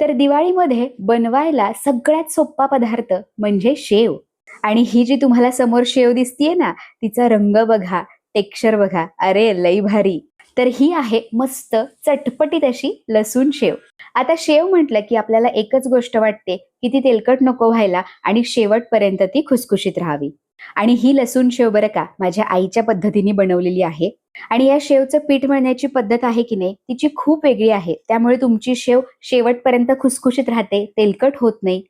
तर दिवाळीमध्ये बनवायला सगळ्यात सोपा पदार्थ म्हणजे शेव. आणि ही जी तुम्हाला समोर शेव दिसतीये ना तिचा रंग बघा टेक्स्चर बघा अरे लई भारी. तर ही आहे मस्त चटपटीत अशी लसूण शेव. आता शेव म्हटलं की आपल्याला एकच गोष्ट वाटते की ती तेलकट नको व्हायला आणि शेवटपर्यंत ती खुसखुशीत राहावी. आणि ही लसूण शेव बरं का माझ्या आईच्या पद्धतीने बनवलेली आहे. आणि या शेवचं पीठ मळण्याची पद्धत आहे की नाही तिची खूप वेगळी आहे. त्यामुळे तुमची शेव शेवटपर्यंत खुसखुशीत राहते तेलकट होत नाही.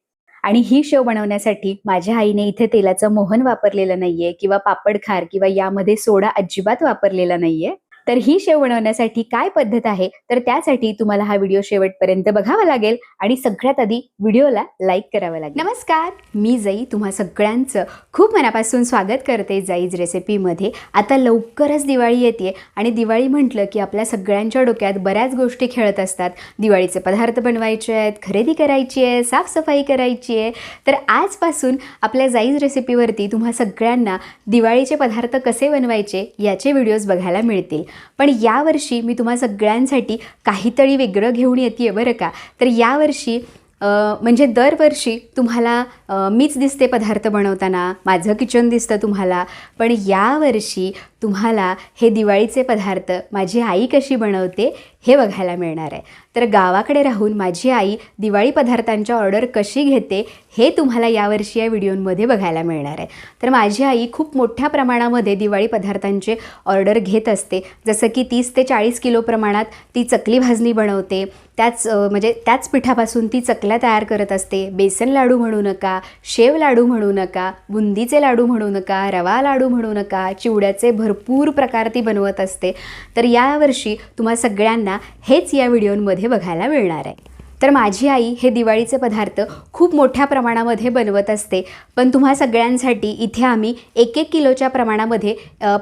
आणि ही शेव बनवण्यासाठी माझ्या आईने इथे तेलाचं मोहन वापरलेलं नाहीये किंवा पापड खार किंवा यामध्ये सोडा अजिबात वापरलेला नाहीये. तर ही शेव बनवण्यासाठी काय पद्धत आहे? तर त्यासाठी तुम्हाला हा व्हिडिओ शेवटपर्यंत बघावा लागेल आणि सगळ्यात आधी व्हिडिओला लाईक करावं लागेल. नमस्कार मी जाई. तुम्हा सगळ्यांचं खूप मनापासून स्वागत करते जाईज रेसिपीमध्ये आता लवकरच दिवाळी येते आणि दिवाळी म्हटलं की आपल्या सगळ्यांच्या डोक्यात बऱ्याच गोष्टी खेळत असतात. दिवाळीचे पदार्थ बनवायचे आहेत खरेदी करायची आहे साफसफाई करायची आहे. तर आजपासून आपल्या जाईज रेसिपीवरती तुम्हा सगळ्यांना दिवाळीचे पदार्थ कसे बनवायचे याचे व्हिडिओज बघायला मिळतील. पण यावर्षी मी तुम्हा सगळ्यांसाठी काहीतरी वेगळं घेऊन येते आहे बरं का? तर यावर्षी म्हणजे दरवर्षी तुम्हाला मीच दिसते पदार्थ बनवताना माझं किचन दिसतं तुम्हाला पण यावर्षी तुम्हाला हे दिवाळीचे पदार्थ माझी आई कशी बनवते हे बघायला मिळणार आहे. तर गावाकडे राहून माझी आई दिवाळी पदार्थांच्या ऑर्डर कशी घेते हे तुम्हाला यावर्षी या व्हिडिओमध्ये बघायला मिळणार आहे. तर माझी आई खूप मोठ्या प्रमाणामध्ये दिवाळी पदार्थांचे ऑर्डर घेत असते. जसं की तीस ते चाळीस किलो प्रमाणात ती चकली भाजणी बनवते. त्याच म्हणजे त्याच पिठापासून ती चकल्या तयार करत असते. बेसन लाडू म्हणू नका शेव लाडू म्हणू नका बुंदीचे लाडू म्हणू नका रवा लाडू म्हणू नका चिवड्याचे भरपूर प्रकार ती बनवत असते. तर यावर्षी तुम्हा सगळ्यांना हेच या व्हिडिओमध्ये बघायला मिळणार आहे. तर माझी आई हे दिवाळीचे पदार्थ खूप मोठ्या प्रमाणामध्ये बनवत असते. पण तुम्हा सगळ्यांसाठी इथे आम्ही एक एक किलोच्या प्रमाणामध्ये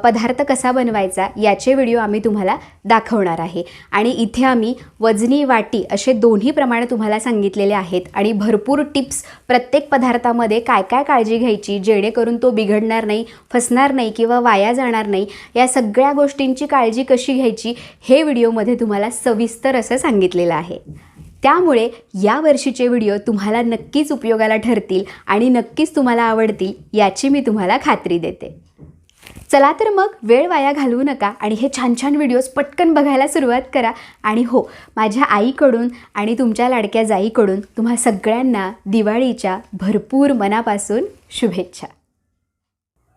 पदार्थ कसा बनवायचा याचे व्हिडिओ आम्ही तुम्हाला दाखवणार आहे. आणि इथे आम्ही वजनी वाटी असे दोन्ही प्रमाण तुम्हाला सांगितलेले आहेत. आणि भरपूर टिप्स प्रत्येक पदार्थामध्ये काय काय काळजी घ्यायची जेणेकरून तो बिघडणार नाही फसणार नाही किंवा वाया जाणार नाही या सगळ्या गोष्टींची काळजी कशी घ्यायची हे व्हिडिओमध्ये तुम्हाला सविस्तर असं सांगितलेलं आहे. त्यामुळे या वर्षीचे व्हिडिओ तुम्हाला नक्कीच उपयोगाला ठरतील आणि नक्कीच तुम्हाला आवडतील याची मी तुम्हाला खात्री देते. चला तर मग वेळ वाया घालवू नका आणि हे छान छान व्हिडिओज पटकन बघायला सुरुवात करा. आणि हो माझ्या आईकडून आणि तुमच्या लाडक्या जाईकडून तुम्हा सगळ्यांना दिवाळीच्या भरपूर मनापासून शुभेच्छा.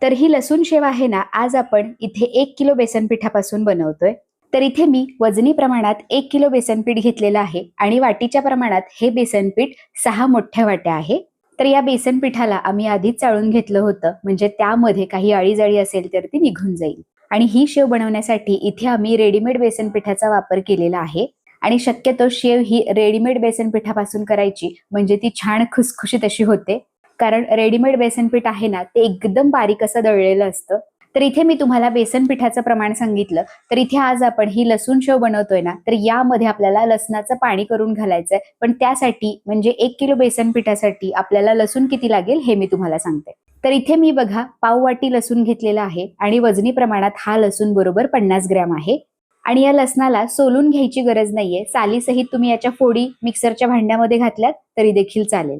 तर ही लसूण शेव आहे ना आज आपण इथे एक किलो बेसन पिठापासून बनवतोय. तर इथे मी वजनी प्रमाणात एक किलो बेसन पीठ घेतलेलं आहे आणि वाटीच्या प्रमाणात हे बेसन पीठ सहा मोठ्या वाट्या आहे. तर या बेसन पिठाला आम्ही आधीच चाळून घेतलं होतं म्हणजे त्यामध्ये काही अळीजळी असेल तर ती निघून जाईल. आणि ही शेव बनवण्यासाठी इथे आम्ही रेडीमेड बेसन पिठाचा वापर केलेला आहे. आणि शक्यतो शेव ही रेडीमेड बेसन पिठापासून करायची म्हणजे ती छान खुसखुशीत अशी होते. कारण रेडीमेड बेसन पीठ आहे ना ते एकदम बारीक असं दळलेलं असतं. तर इथे मी तुम्हाला बेसन पिठाचं प्रमाण सांगितलं. तर इथे आज आपण ही लसूण शेव बनवतोय ना तर यामध्ये आपल्याला लसणाचं पाणी करून घालायचंय. पण त्यासाठी म्हणजे एक किलो बेसन पिठासाठी आपल्याला लसूण किती लागेल हे मी तुम्हाला सांगते. तर इथे मी बघा पाव वाटी लसूण घेतलेला आहे आणि वजनी प्रमाणात हा लसूण बरोबर पन्नास ग्रॅम आहे. आणि या लसणाला सोलून घ्यायची गरज नाहीये. सालीसहित तुम्ही याच्या फोडी मिक्सरच्या भांड्यामध्ये घातल्यात तरी देखील चालेल.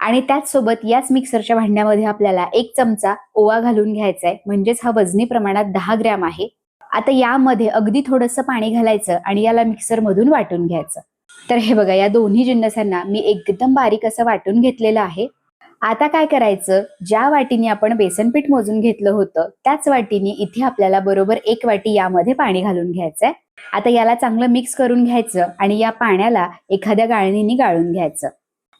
आणि त्याचसोबत याच मिक्सरच्या भांड्यामध्ये आपल्याला एक चमचा ओवा घालून घ्यायचा आहे म्हणजेच हा वजनी प्रमाणात दहा ग्रॅम आहे. आता यामध्ये अगदी थोडंसं पाणी घालायचं आणि याला मिक्सरमधून वाटून घ्यायचं. तर हे बघा या दोन्ही जिन्नसांना मी एकदम बारीक असं वाटून घेतलेलं आहे. आता काय करायचं? ज्या वाटीने आपण बेसन पीठ मोजून घेतलं होतं त्याच वाटीने इथे आपल्याला बरोबर एक वाटी यामध्ये पाणी घालून घ्यायचंय. आता याला चांगलं मिक्स करून घ्यायचं आणि या पाण्याला एखाद्या गाळणीने गाळून घ्यायचं.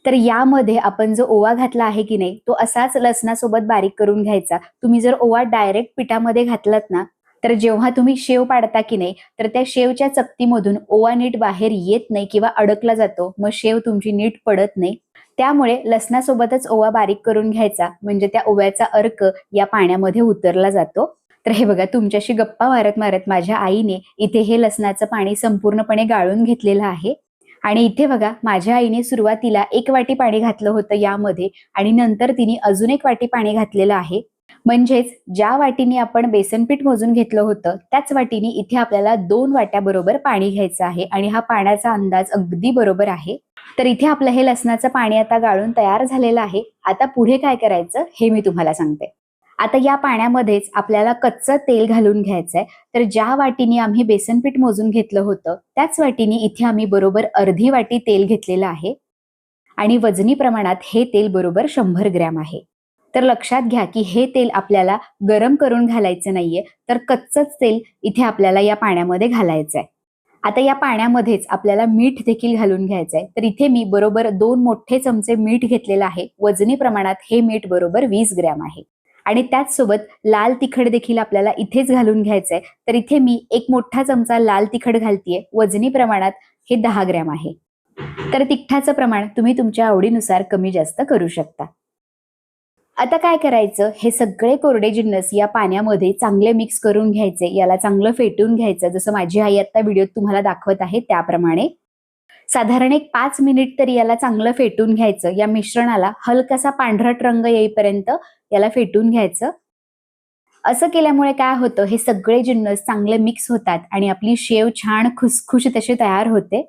तर यामध्ये आपण जो ओवा घातला आहे की नाही तो असाच लसणासोबत बारीक करून घ्यायचा. तुम्ही जर ओवा डायरेक्ट पिठामध्ये घातलात ना तर जेव्हा तुम्ही शेव पाडता की नाही तर त्या शेवच्या चकतीमधून ओवा नीट बाहेर येत नाही किंवा अडकला जातो मग शेव तुमची नीट पडत नाही. त्यामुळे लसणासोबतच ओवा बारीक करून घ्यायचा म्हणजे त्या ओव्याचा अर्क या पाण्यामध्ये उतरला जातो. तर हे बघा तुमच्याशी गप्पा मारत मारत माझ्या आईने इथे हे लसणाचं पाणी संपूर्णपणे गाळून घेतलेलं आहे. आणि इथे बघा माझ्या आईने सुरुवातीला एक वाटी पाणी घातलं होतं यामध्ये आणि नंतर तिने अजून एक वाटी पाणी घातलेलं आहे. म्हणजेच ज्या वाटीने आपण बेसनपीठ मोजून घेतलं होतं त्याच वाटीने इथे आपल्याला दोन वाट्या बरोबर पाणी घ्यायचं आहे आणि हा पाण्याचा अंदाज अगदी बरोबर आहे. तर इथे आपलं हे लसणाचं पाणी आता गाळून तयार झालेलं आहे. आता पुढे काय करायचं हे मी तुम्हाला सांगते. आता या पाण्यामध्येच आपल्याला कच्चं तेल घालून घ्यायचंय. तर ज्या वाटीने आम्ही बेसन पीठ मोजून घेतलं होतं त्याच वाटीने इथे आम्ही बरोबर अर्धी वाटी तेल घेतलेलं आहे. आणि वजनी प्रमाणात हे तेल बरोबर शंभर ग्रॅम आहे. तर लक्षात घ्या की हे तेल आपल्याला गरम करून घालायचं नाहीये तर कच्चच तेल इथे आपल्याला या पाण्यामध्ये घालायचं आहे आता या पाण्यामध्येच आपल्याला मीठ देखील घालून घ्यायचंय. तर इथे मी बरोबर दोन मोठे चमचे मीठ घेतलेलं आहे. वजनी प्रमाणात हे मीठ बरोबर वीस ग्रॅम आहे. आणि त्याचसोबत लाल तिखट देखील आपल्याला इथेच घालून घ्यायचंय. तर इथे मी एक मोठा चमचा लाल तिखट घालतीये. वजनी प्रमाणात हे दहा ग्रॅम आहे. तर तिखटाचं प्रमाण तुम्ही तुमच्या आवडीनुसार कमी जास्त करू शकता. आता काय करायचं? हे सगळे कोरडे जिन्नस या पाण्यामध्ये चांगले मिक्स करून घ्यायचे. याला चांगलं फेटून घ्यायचं. जसं माझी आई आता व्हिडिओत तुम्हाला दाखवत आहे त्याप्रमाणे. साधारण एक पाच मिनिट तरी याला चांगलं फेटून घ्यायचं. या मिश्रणाला हलकासा पांढरट रंग येईपर्यंत याला फेटून घ्यायचं. असं केल्यामुळे काय होतं हे सगळे जिन्नस चांगले मिक्स होतात आणि आपली शेव छान खुसखुशीत अशी तयार होते.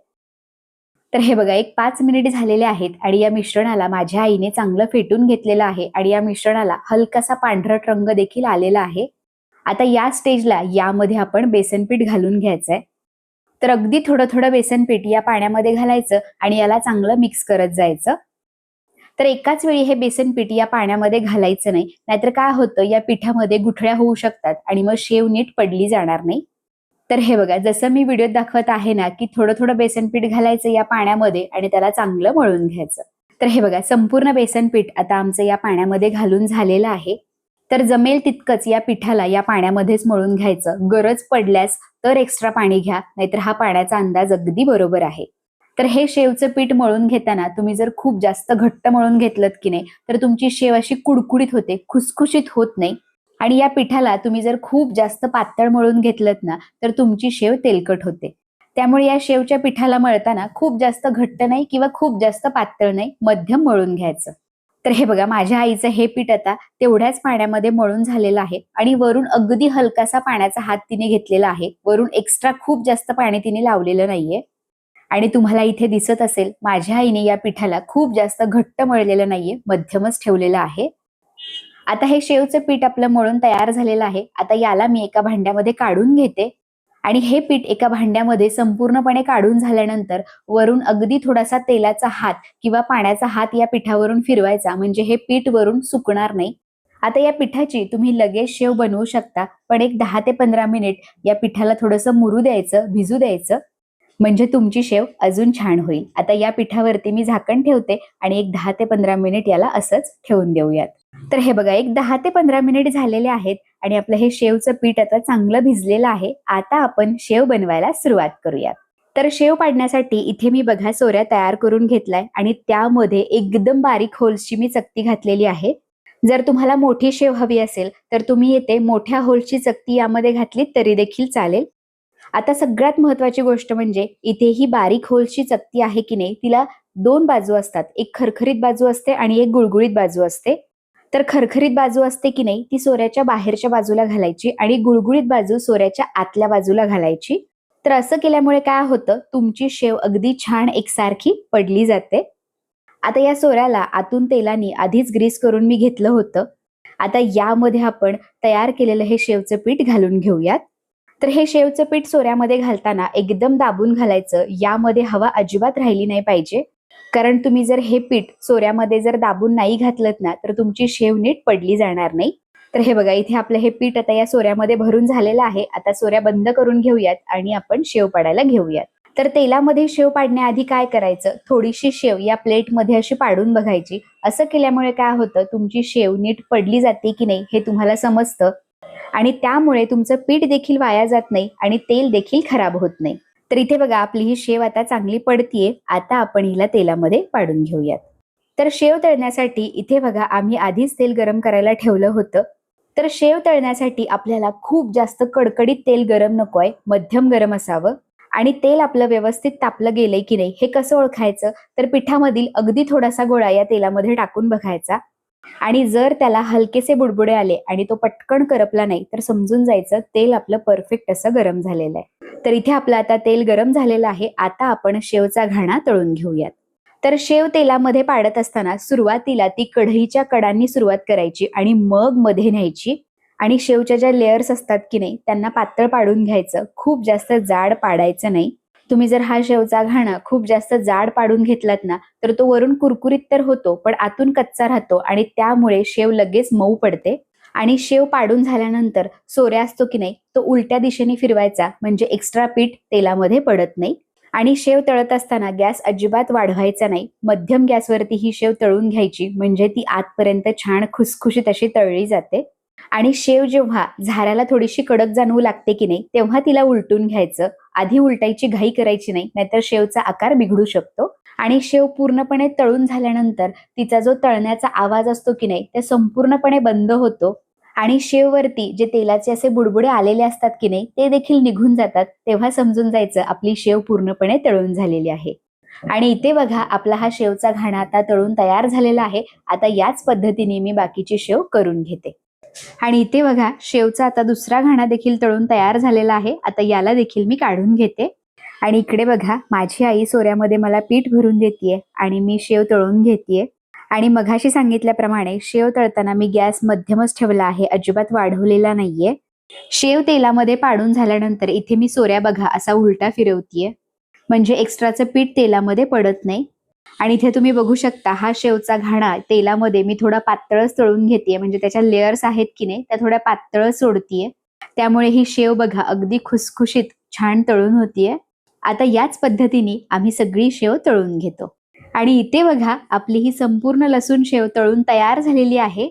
तर हे बघा एक पाच मिनिट झालेले आहेत आणि या मिश्रणाला माझ्या आईने चांगलं फेटून घेतलेलं आहे आणि या मिश्रणाला हलकासा पांढरट रंग देखील आलेला आहे. आता या स्टेजला यामध्ये आपण बेसन पीठ घालून घ्यायचंय. तर अगदी थोडं थोडं बेसन पीठ या पाण्यामध्ये घालायचं आणि याला चांगलं मिक्स करत जायचं. तर एकाच वेळी हे बेसन पीठ या पाण्यामध्ये घालायचं नाही नाहीतर काय होतं या पिठामध्ये गुठळ्या होऊ शकतात आणि मग शेव नीट पडली जाणार नाही. तर हे बघा जसं मी व्हिडिओत दाखवत आहे ना की थोडं थोडं बेसन पीठ घालायचं या पाण्यामध्ये आणि त्याला चांगलं मळून घ्यायचं. तर हे बघा संपूर्ण बेसन पीठ आता आमचं या पाण्यामध्ये घालून झालेलं आहे. तर जमेल तितकंच या पिठाला या पाण्यामध्येच मळून घ्यायचं. गरज पडल्यास तर एक्स्ट्रा पाणी घ्या नाहीतर हा पाण्याचा अंदाज अगदी बरोबर आहे. तर हे शेवचं पीठ मळून घेताना तुम्ही जर खूप जास्त घट्ट मळून घेतलं की नाही तर तुमची शेव अशी कुडकुडीत होते खुसखुशीत होत नाही. आणि या पिठाला तुम्ही जर खूप जास्त पातळ मळून घेतलं ना तर तुमची शेव तेलकट होते. त्यामुळे या शेवच्या पिठाला मळताना खूप जास्त घट्ट नाही किंवा खूप जास्त पातळ नाही मध्यम मळून घ्यायचं. तर हे बघा माझ्या आईचं हे पीठ आता तेवढ्याच पाण्यामध्ये मळून झालेलं आहे आणि वरून अगदी हलकासा पाण्याचा हात तिने घेतलेला आहे. वरून एक्स्ट्रा खूप जास्त पाणी तिने लावलेलं नाहीये. आणि तुम्हाला इथे दिसत असेल माझ्या आईने या पिठाला खूप जास्त घट्ट मळलेलं नाहीये मध्यमच ठेवलेलं आहे. आता हे शेवचं पीठ आपलं मळून तयार झालेलं आहे. आता याला मी एका भांड्यामध्ये काढून घेते. आणि हे पीठ एका भांड्यामध्ये संपूर्णपणे काढून झाल्यानंतर वरून अगदी थोडासा तेलाचा हात किंवा पाण्याचा हात या पिठावरून फिरवायचा. म्हणजे हे पीठ वरून सुकणार नाही. आता या पिठाची तुम्ही लगेच शेव बनवू शकता. पण एक दहा ते पंधरा मिनिट या पिठाला थोडंसं मुरू द्यायचं भिजू द्यायचं. म्हणजे तुमची शेव अजून छान होईल. आता या पिठावरती मी झाकण ठेवते आणि एक दहा ते पंधरा मिनिट याला असंच ठेवून देऊयात. तर हे बघा एक दहा ते पंधरा मिनिट झालेले आहेत. आणि आपलं हे शेवचं पीठ आता चांगलं भिजलेलं आहे. आता आपण शेव बनवायला सुरुवात करूयात. तर शेव पाडण्यासाठी इथे मी बघा सोऱ्या तयार करून घेतलाय आणि त्यामध्ये एकदम बारीक होल्सची मी चकती घातलेली आहे. जर तुम्हाला मोठी शेव हवी असेल तर तुम्ही येते मोठ्या होल्सची चकती यामध्ये घातली तरी देखील चालेल. आता सगळ्यात महत्वाची गोष्ट म्हणजे इथे ही बारीक होल्सची चकती आहे की नाही तिला दोन बाजू असतात. एक खरखरीत बाजू असते आणि एक गुळगुळीत बाजू असते. तर खरखरीत बाजू असते की नाही ती सोऱ्याच्या बाहेरच्या बाजूला घालायची आणि गुळगुळीत बाजू सोऱ्याच्या आतल्या बाजूला घालायची. तर असं केल्यामुळे काय होतं तुमची शेव अगदी छान एकसारखी पडली जाते. आता या सोऱ्याला आतून तेलाने आधीच ग्रीस करून मी घेतलं होतं. आता यामध्ये आपण तयार केलेलं हे शेवचं पीठ घालून घेऊयात. तर हे शेवचं पीठ सोऱ्यामध्ये घालताना एकदम दाबून घालायचं यामध्ये हवा अजिबात राहिली नाही पाहिजे. कारण तुम्ही जर हे पीठ सोऱ्यामध्ये जर दाबून नाही घातलं ना तर तुमची शेव नीट पडली जाणार नाही. तर हे बघा इथे आपलं हे पीठ आता या सोऱ्यामध्ये भरून झालेलं आहे. आता सोऱ्या बंद करून घेऊयात आणि आपण शेव पाडायला घेऊयात. तर तेलामध्ये शेव पाडण्याआधी काय करायचं? थोडीशी शेव या प्लेटमध्ये अशी पाडून बघायची. असं केल्यामुळे काय होतं? तुमची शेव नीट पडली जाते की नाही हे तुम्हाला समजतं. आणि त्यामुळे तुमचं पीठ देखील वाया जात नाही आणि तेल देखील खराब होत नाही. तर इथे बघा आपली ही शेव आता चांगली पडतीये. आता आपण हिला तेलामध्ये पाडून घेऊयात. तर शेव तळण्यासाठी इथे बघा आम्ही आधीच तेल गरम करायला ठेवलं होतं. तर शेव तळण्यासाठी आपल्याला खूप जास्त कडकडीत तेल गरम नकोय मध्यम गरम असावं. आणि तेल आपलं व्यवस्थित तापलं गेलंय की नाही हे कसं ओळखायचं? तर पिठामधील अगदी थोडासा गोळा या तेलामध्ये टाकून बघायचा. आणि जर त्याला हलकेसे बुडबुडे आले आणि तो पटकन करपला नाही तर समजून जायचं तेल आपलं परफेक्ट असं गरम झालेलं आहे. तर इथे आपलं आता तेल गरम झालेलं आहे. आता आपण शेवचा घाणा तळून घेऊयात. तर शेव तेलामध्ये पाडत असताना सुरुवातीला ती कढईच्या कडांनी सुरुवात करायची आणि मग मध्ये न्यायची. आणि शेवच्या ज्या लेयर्स असतात की नाही त्यांना पातळ पाडून घ्यायचं. खूप जास्त जाड पाडायचं नाही. तुम्ही जर हा शेवचा घाणा खूप जास्त जाड पाडून घेतलात ना तर तो वरून कुरकुरीत तर होतो पण आतून कच्चा राहतो आणि त्यामुळे शेव लगेच मऊ पडते. आणि शेव पाडून झाल्यानंतर सोऱ्या असतो की नाही तो उलट्या दिशेने फिरवायचा म्हणजे एक्स्ट्रा पीठ तेलामध्ये पडत नाही. आणि शेव तळत असताना गॅस अजिबात वाढवायचा नाही. मध्यम गॅसवरती ही शेव तळून घ्यायची म्हणजे ती आतपर्यंत छान खुसखुशीत अशी तळली जाते. आणि शेव जेव्हा झाऱ्याला थोडीशी कडक जाणवू लागते की नाही तेव्हा तिला उलटून घ्यायचं. आधी उलटायची घाई करायची नाही नाहीतर शेवचा आकार बिघडू शकतो. आणि शेव पूर्णपणे तळून झाल्यानंतर तिचा जो तळण्याचा आवाज असतो की नाही ते संपूर्णपणे बंद होतो. आणि शेववरती जे तेलाचे असे बुडबुडे आलेले असतात की नाही ते देखील निघून जातात. तेव्हा समजून जायचं आपली शेव पूर्णपणे तळून झालेली आहे. आणि इथे बघा आपला हा शेवचा घाणा आता तळून तयार झालेला आहे. आता याच पद्धतीने मी बाकीची शेव करून घेते. आणि इथे बघा शेवचा आता दुसरा घाणा देखील तळून तयार झालेला आहे. आता याला देखील मी काढून घेते. आणि इकडे बघा माझी आई सोऱ्यामध्ये मला पीठ भरून देते आणि मी शेव तळून घेते आणि मघाशी सांगितल्याप्रमाणे शेव तळताना मी गॅस मध्यमच ठेवला आहे. अजिबात वाढवलेला नाहीये. शेव तेलामध्ये पाडून झाल्यानंतर इथे मी सोऱ्या बघा असा उलटा फिरवतीये. म्हणजे एक्स्ट्राचं पीठ तेलामध्ये पडत नाही. आणि इथे तुम्ही बघू शकता हा शेवचा घाणा तेलामध्ये मी थोडा पातळच तळून घेते म्हणजे त्याच्या लेअर्स आहेत की नाही त्या थोड्या पातळ सोडतीये. त्यामुळे ही शेव बघा अगदी खुसखुशीत छान तळून होतीये. आता याच पद्धतीने आम्ही सगळी शेव तळून घेतो. आणि इथे बघा आपली ही संपूर्ण लसूण शेव तळून तयार झालेली आहे.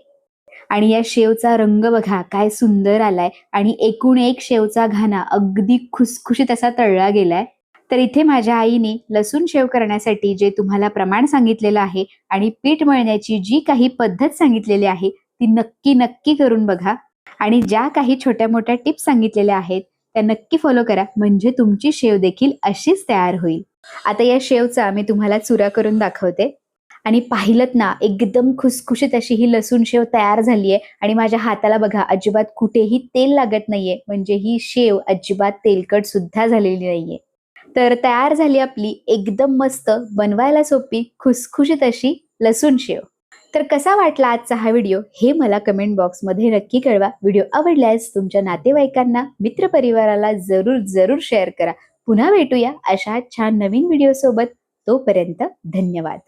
आणि या शेवचा रंग बघा काय सुंदर आलाय. आणि एकूण एक शेवचा घाणा अगदी खुसखुशीत असा तळला गेलाय. तर इथे माझ्या आईने लसूण शेव करण्यासाठी जे तुम्हाला प्रमाण सांगितलेलं आहे आणि पीठ मळण्याची जी काही पद्धत सांगितलेली आहे ती नक्की नक्की करून बघा. आणि ज्या काही छोट्या मोठ्या टिप्स सांगितलेल्या आहेत त्या नक्की फॉलो करा. म्हणजे तुमची शेव देखील अशीच तयार होईल. आता या शेवचा मी तुम्हाला चुरा करून दाखवते. आणि पाहिलत ना एकदम खुसखुशीत अशी ही लसूण शेव तयार झालीये. आणि माझ्या हाताला बघा अजिबात कुठेही तेल लागत नाहीये. म्हणजे ही शेव अजिबात तेलकट सुद्धा झालेली नाहीये. तर तयार झाली आपली एकदम मस्त बनवायला सोपी खुसखुशीत अशी लसूण शेव. तर कसा वाटला आजचा हा व्हिडिओ हे मला कमेंट बॉक्समध्ये नक्की कळवा. व्हिडिओ आवडल्यास तुमच्या नातेवाईकांना मित्रपरिवाराला जरूर जरूर शेअर करा. पुन्हा भेटूया अशा छान नवीन व्हिडिओसोबत तोपर्यंत धन्यवाद.